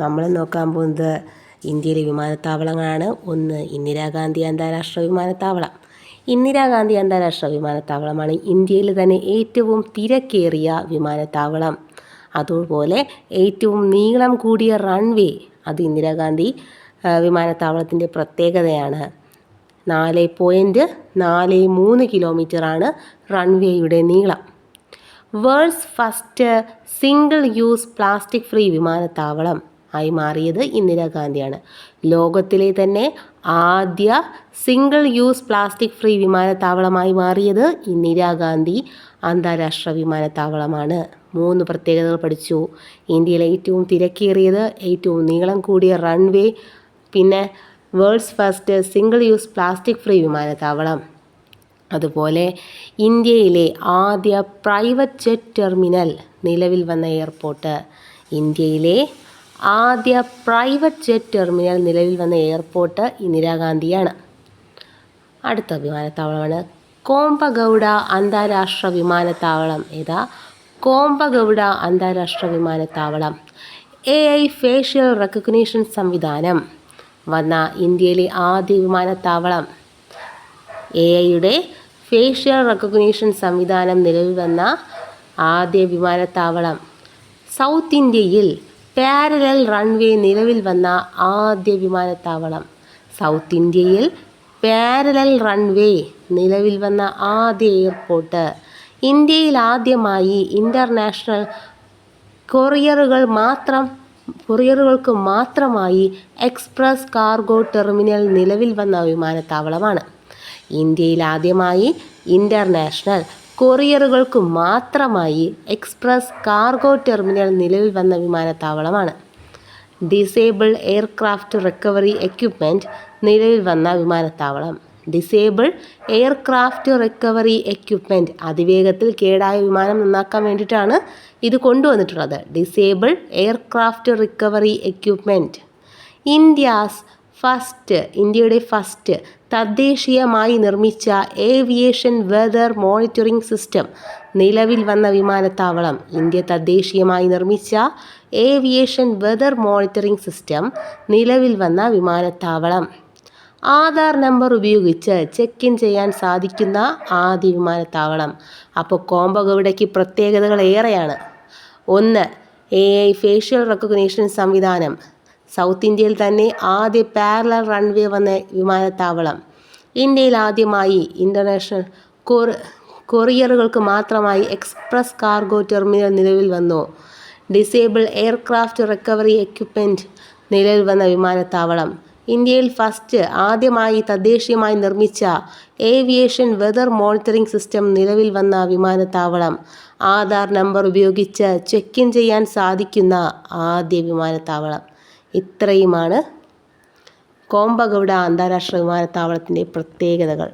നമ്മൾ നോക്കാൻ പോകുന്നത് ഇന്ത്യയിലെ വിമാനത്താവളങ്ങളാണ്. ഒന്ന് ഇന്ദിരാഗാന്ധി അന്താരാഷ്ട്ര വിമാനത്താവളം. ഇന്ദിരാഗാന്ധി അന്താരാഷ്ട്ര വിമാനത്താവളമാണ് ഇന്ത്യയിൽ തന്നെ ഏറ്റവും തിരക്കേറിയ വിമാനത്താവളം. അതുപോലെ ഏറ്റവും നീളം കൂടിയ റൺവേ അത് ഇന്ദിരാഗാന്ധി വിമാനത്താവളത്തിന്റെ പ്രത്യേകതയാണ്. നാല് പോയിന്റ് നാല് മൂന്ന് കിലോമീറ്ററാണ് റൺവേയുടെ നീളം world's first single use plastic free വിമാനത്താവളം. ആയി മാറിയത് ഇന്ദിരാഗാന്ധിയാണ്. ലോകത്തിലെ തന്നെ ആദ്യ സിംഗിൾ യൂസ് പ്ലാസ്റ്റിക് ഫ്രീ വിമാനത്താവളമായി മാറിയത് ഇന്ദിരാഗാന്ധി അന്താരാഷ്ട്ര വിമാനത്താവളമാണ്. മൂന്ന് പ്രത്യേകതകൾ പഠിച്ചു. ഇന്ത്യയിലെ ഏറ്റവും തിരക്കേറിയത് ഏറ്റവും നീളം കൂടിയ റൺവേ പിന്നെ world's first single use plastic free വിമാനത്താവളം. അതുപോലെ ഇന്ത്യയിലെ ആദ്യ പ്രൈവറ്റ് ജെറ്റ് ടെർമിനൽ നിലവിൽ വന്ന എയർപോർട്ട് ഇന്ത്യയിലെ ആദ്യ പ്രൈവറ്റ് ജെറ്റ് ടെർമിനൽ നിലവിൽ വന്ന എയർപോർട്ട് ഇന്ദിരാഗാന്ധിയാണ് അടുത്ത വിമാനത്താവളമാണ് കോമ്പഗൗഡ അന്താരാഷ്ട്ര വിമാനത്താവളം. ഏതാ? കോമ്പഗൗഡ അന്താരാഷ്ട്ര വിമാനത്താവളം. എ ഐ ഫേഷ്യൽ റെക്കഗ്നീഷൻ സംവിധാനം. വന്ന ഇന്ത്യയിലെ ആദ്യ വിമാനത്താവളം. എ ഐയുടെ ഫേഷ്യൽ റെക്കഗ്നീഷൻ സംവിധാനം നിലവിൽ വന്ന ആദ്യ വിമാനത്താവളം. സൗത്ത് ഇന്ത്യയിൽ പാരലൽ റൺവേ നിലവിൽ വന്ന ആദ്യ വിമാനത്താവളം. സൗത്ത് ഇന്ത്യയിൽ പാരലൽ റൺവേ നിലവിൽ വന്ന ആദ്യ എയർപോർട്ട്. ഇന്ത്യയിൽ ആദ്യമായി ഇന്റർനാഷണൽ കൊറിയറുകൾ മാത്രം കൊറിയറുകൾക്ക് മാത്രമായി എക്സ്പ്രസ് കാർഗോ ടെർമിനൽ നിലവിൽ വന്ന വിമാനത്താവളമാണ്. ഇന്ത്യയിൽ ആദ്യമായി ഇന്റർനാഷണൽ കൊറിയറുകൾക്ക് മാത്രമായി എക്സ്പ്രസ് കാർഗോ ടെർമിനൽ നിലവിൽ വന്ന വിമാനത്താവളമാണ്. ഡിസേബിൾ എയർക്രാഫ്റ്റ് റിക്കവറി എക്യുപ്മെന്റ് നിലവിൽ വന്ന വിമാനത്താവളം. ഡിസേബിൾ എയർക്രാഫ്റ്റ് റിക്കവറി എക്യുപ്മെന്റ് അതിവേഗത്തിൽ കേടായ വിമാനം നന്നാക്കാൻ വേണ്ടിയിട്ടാണ് ഇത് കൊണ്ടുവന്നിട്ടുള്ളത്. Disable aircraft recovery equipment India's first ഇന്ത്യയുടെ ഫസ്റ്റ് തദ്ദേശീയമായി നിർമ്മിച്ച ഏവിയേഷൻ വെതർ മോണിറ്ററിംഗ് സിസ്റ്റം നിലവിൽ വന്ന വിമാനത്താവളം. ഇന്ത്യ തദ്ദേശീയമായി നിർമ്മിച്ച ഏവിയേഷൻ വെതർ മോണിറ്ററിംഗ് സിസ്റ്റം നിലവിൽ വന്ന വിമാനത്താവളം. ആധാർ നമ്പർ ഉപയോഗിച്ച് ചെക്ക് ഇൻ ചെയ്യാൻ സാധിക്കുന്ന ആദ്യ വിമാനത്താവളം. അപ്പോൾ കോമ്പഗൗഡയ്ക്ക് പ്രത്യേകതകൾ ഏറെയാണ്. ഒന്ന് എ ഐ ഫേഷ്യൽ റെക്കഗ്നീഷൻ സംവിധാനം. സൗത്ത് ഇന്ത്യയിൽ തന്നെ ആദ്യ പാരലൽ റൺവേ വന്ന വിമാനത്താവളം. ഇന്ത്യയിൽ ആദ്യമായി ഇന്റർനാഷണൽ കൊറി കൊറിയറുകൾക്ക് മാത്രമായി എക്സ്പ്രസ് കാർഗോ ടെർമിനൽ നിലവിൽ വന്നു. ഡിസേബിൾ എയർക്രാഫ്റ്റ് റിക്കവറി എക്യുപ്മെന്റ് നിലവിൽ വന്ന വിമാനത്താവളം. ഇന്ത്യയിൽ ഫസ്റ്റ് ആദ്യമായി തദ്ദേശീയമായി നിർമ്മിച്ച ഏവിയേഷൻ വെതർ മോണിറ്ററിംഗ് സിസ്റ്റം നിലവിൽ വന്ന വിമാനത്താവളം. ആധാർ നമ്പർ ഉപയോഗിച്ച് ചെക്ക് ഇൻ ചെയ്യാൻ സാധിക്കുന്ന ആദ്യ വിമാനത്താവളം. ഇത്രയുമാണ്. കോമ്പഗൗഡ അന്താരാഷ്ട്ര വിമാനത്താവളത്തിന്റെ പ്രത്യേകതകൾ.